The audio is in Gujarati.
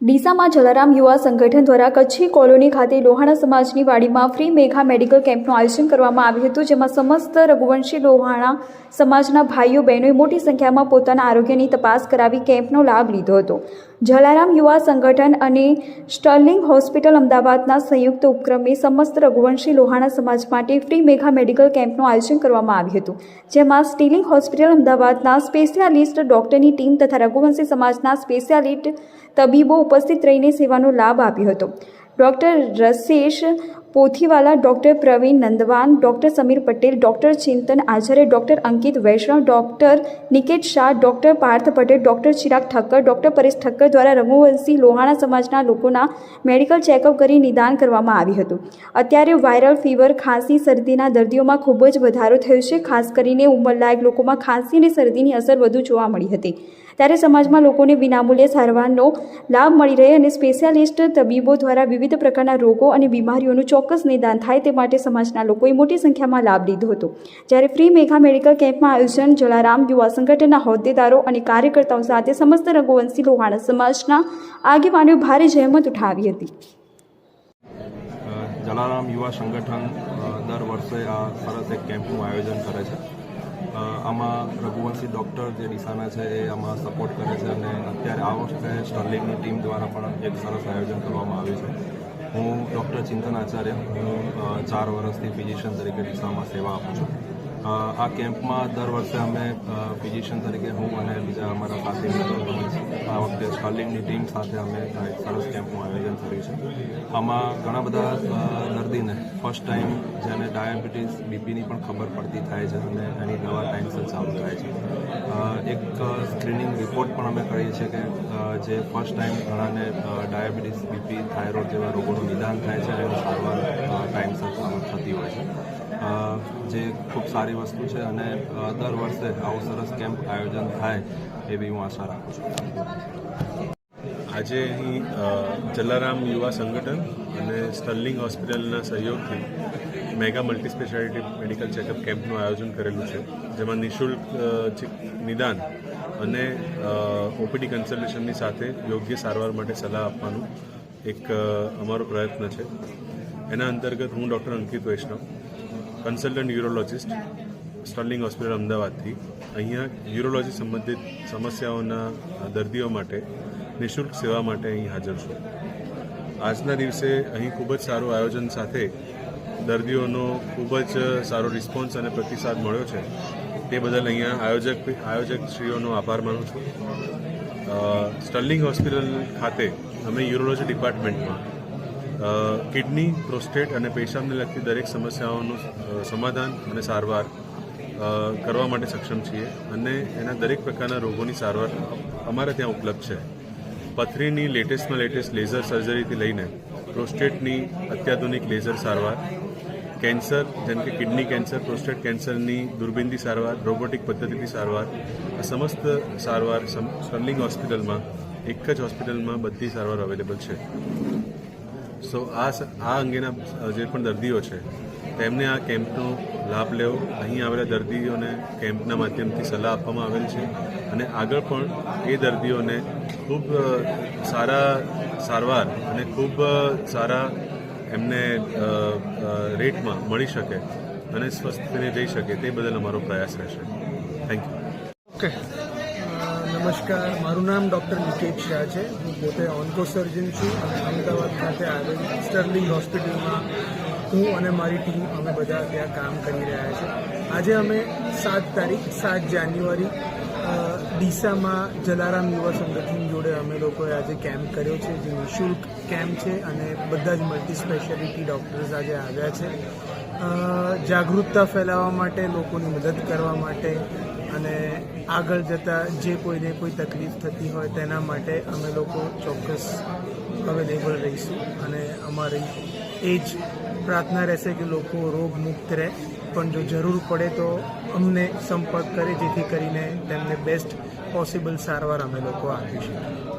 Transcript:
ડીસામાં જલારામ યુવા સંગઠન દ્વારા કચ્છી કોલોની ખાતે લોહાણા સમાજની વાડીમાં ફ્રી મેઘા મેડિકલ કેમ્પનું આયોજન કરવામાં આવ્યું હતું, જેમાં સમસ્ત રઘુવંશી લોહાણા સમાજના ભાઈઓ, બહેનોએ મોટી સંખ્યામાં પોતાના આરોગ્યની તપાસ કરાવી કેમ્પનો લાભ લીધો હતો. જલારામ યુવા સંગઠન અને સ્ટર્લિંગ હોસ્પિટલ અમદાવાદના સંયુક્ત ઉપક્રમે સમસ્ત રઘુવંશી લોહાણા સમાજ માટે ફ્રી મેઘા મેડિકલ કેમ્પનું આયોજન કરવામાં આવ્યું હતું, જેમાં સ્ટીલિંગ હોસ્પિટલ અમદાવાદના સ્પેશિયાલિસ્ટ ડોક્ટરની ટીમ તથા રઘુવંશી સમાજના સ્પેશિયાલિસ્ટ તબીબો ઉપસ્થિત રહીને સેવાનો લાભ આપ્યો હતો. Doctor Rasesh Pothiwala, doctor Pravin Nandwan, doctor Sameer Patel, doctor Chintan Acharya, doctor Ankit Vaishnav, doctor Niket Shah, doctor Parth Patel, doctor Chirag Thakkar, doctor Paresh Thakkar દ્વારા રઘુવંશી લોહાણા સમાજના લોકોના મેડિકલ ચેકઅપ કરી નિદાન કરવામાં આવ્યું હતું. અત્યારે વાયરલ ફીવર, ખાંસી, શરદીના દર્દીઓમાં ખૂબ જ વધારો થયો છે. ખાસ કરીને ઉંમરલાયક લોકોમાં ખાંસી અને શરદીની અસર વધુ જોવા મળી હતી. ત્યારે સમાજમાં લોકોને વિનામૂલ્યે સારવારનો લાભ મળી રહે અને સ્પેશિયાલિસ્ટ તબીબો દ્વારા વિવિધ પ્રકારના રોગો અને બીમારીઓનું ચોક્કસ નિદાન થાય તે માટે સમાજના લોકોએ મોટી સંખ્યામાં લાભ લીધો હતો. જ્યારે ફ્રી મેઘા મેડિકલ કેમ્પમાં આયોજન જલારામ યુવા સંગઠનના હોદ્દેદારો અને કાર્યકર્તાઓ સાથે સમસ્ત રઘુવંશી લોહાણા સમાજના આગેવાનોએ ભારે જહેમત ઉઠાવી હતી. જલારામ યુવા સંગઠન દર વર્ષે આ સરસ એક કેમ્પનું આયોજન કરે છે. આમાં રઘુવંશી ડૉક્ટર જે ડીસાના છે એ આમાં સપોર્ટ કરે છે અને અત્યારે આ વખતે સ્ટર્લિંગની ટીમ દ્વારા પણ એક સરસ આયોજન કરવામાં આવ્યું છે. હું ડૉક્ટર ચિંતન આચાર્ય, હું ચાર વર્ષથી ફિઝિશિયન તરીકે ડીસામાં સેવા આપું છું. આ કેમ્પમાં દર વર્ષે અમે ફિઝિશિયન તરીકે હું અને બીજા અમારા સાથી મિત્રો આ વખતે સ્કર્લિંગની ટીમ સાથે અમે એક સરસ કેમ્પનું આયોજન કર્યું છે. આમાં ઘણા બધા દર્દીને ફર્સ્ટ ટાઈમ જેને ડાયાબિટીસ બીપીની પણ ખબર પડતી થાય છે અને એની દવા ટાઈમસર ચાલુ થાય છે. એક સ્ક્રીનિંગ રિપોર્ટ પણ અમે કરીએ છીએ કે જે ફર્સ્ટ ટાઈમ ઘણાને ડાયાબિટીસ બીપી થાઇરોઇડ જેવા રોગોનું નિદાન થાય છે એની સારવાર અ, જે ખૂબ સારી વસ્તુ છે અને દર વર્ષે આવું સરસ કેમ્પ આયોજન થાય એવી હું આશા રાખું છું. આજે અહીં જલારામ યુવા સંગઠન અને સ્ટર્લિંગ હોસ્પિટલના સહયોગથી mega multi speciality medical checkup કેમ્પનું આયોજન કરેલું છે, જેમાં નિઃશુલ્ક નિદાન અને ઓપીડી કન્સલ્ટેશનની સાથે યોગ્ય સારવાર માટે સલાહ આપવાનું એક અમારો પ્રયત્ન છે. એના અંતર્ગત હું doctor Ankit Vaishnav consultant urologist Sterling hospital અમદાવાદથી. અહીંયા યુરોલોજી સંબંધિત સમસ્યાઓના દર્દીઓ માટે, નિઃશુલ્ક સેવા માટે અહીં હાજર છું. આજના દિવસે અહીં ખૂબ જ સારું આયોજન સાથે દર્દીઓનો ખૂબ જ સારો રિસ્પોન્સ અને પ્રતિસાદ મળ્યો છે. તે બદલ અહીંયા આયોજક આયોજક શ્રીઓનો આભાર માનું છું. સ્ટર્લિંગ હોસ્પિટલ ખાતે અમે યુરોલોજી ડિપાર્ટમેન્ટમાં કિડની, પ્રોસ્ટેટ અને પેશાબને લગતી દરેક સમસ્યાઓનું સમાધાન અને સારવાર કરવા માટે સક્ષમ છીએ અને એના દરેક પ્રકારના રોગોની સારવાર અમારે ત્યાં ઉપલબ્ધ છે. પથરીની લેટેસ્ટમાં લેટેસ્ટ લેઝર સર્જરીથી લઈને પ્રોસ્ટેટની અત્યાધુનિક લેઝર સારવાર, કેન્સર, જેમ કે કિડની કેન્સર, પ્રોસ્ટેટ કેન્સરની દુર્બિંદી સારવાર, રોબોટિક પદ્ધતિથી સારવાર, આ સમસ્ત સારવાર સ્ટર્લિંગ હોસ્પિટલમાં, એક જ હોસ્પિટલમાં બધી સારવાર અવેલેબલ છે. સો આ આ અંગેના જે પણ દર્દીઓ છે, તેમને આ કેમ્પનો લાભ લેવો. અહીં આવેલા દર્દીઓને કેમ્પના માધ્યમથી સલાહ આપવામાં આવેલ છે. અને આગળ પણ એ દર્દીઓને ખૂબ સારા સારવાર અને ખૂબ સારા એમને રેટમાં મળી શકે અને સ્વસ્થ થઈને જઈ શકે તે બદલ અમારો પ્રયાસ રહેશે. થેન્ક યુ ઓકે નમસ્કાર. મારું નામ ડૉક્ટર નિકેત શાહ છે. હું પોતે ઓન્કોસર્જન છું અને અમદાવાદ ખાતે આવેલ સ્ટર્લિંગ હોસ્પિટલમાં હું અને મારી ટીમ અમે બધા ત્યાં કામ કરી રહ્યા છે. આજે અમે સાત તારીખ, સાત જાન્યુઆરી ડીસામાં જલારામ યુવા સંગઠન જોડે અમે લોકોએ આજે કેમ્પ કર્યો છે, જે નિઃશુલ્ક કેમ્પ છે અને બધા જ મલ્ટી સ્પેશિયાલિટી ડૉક્ટર્સ આજે આવ્યા છે. જાગૃતતા ફેલાવવા માટે લોકોની મદદ કરવા માટે અને આગળ જતાં જે કોઈને કોઈ તકલીફ થતી હોય તેના માટે અમે લોકો ચોક્કસ અવેલેબલ રહીશું. અને અમારી એ જ પ્રાર્થના રહેશે કે લોકો રોગમુક્ત રહે. પણ જો જરૂર પડે તો અમને સંપર્ક કરે, જેથી કરીને તેમને બેસ્ટ પોસિબલ સારવાર અમે લોકો આપી શકીએ.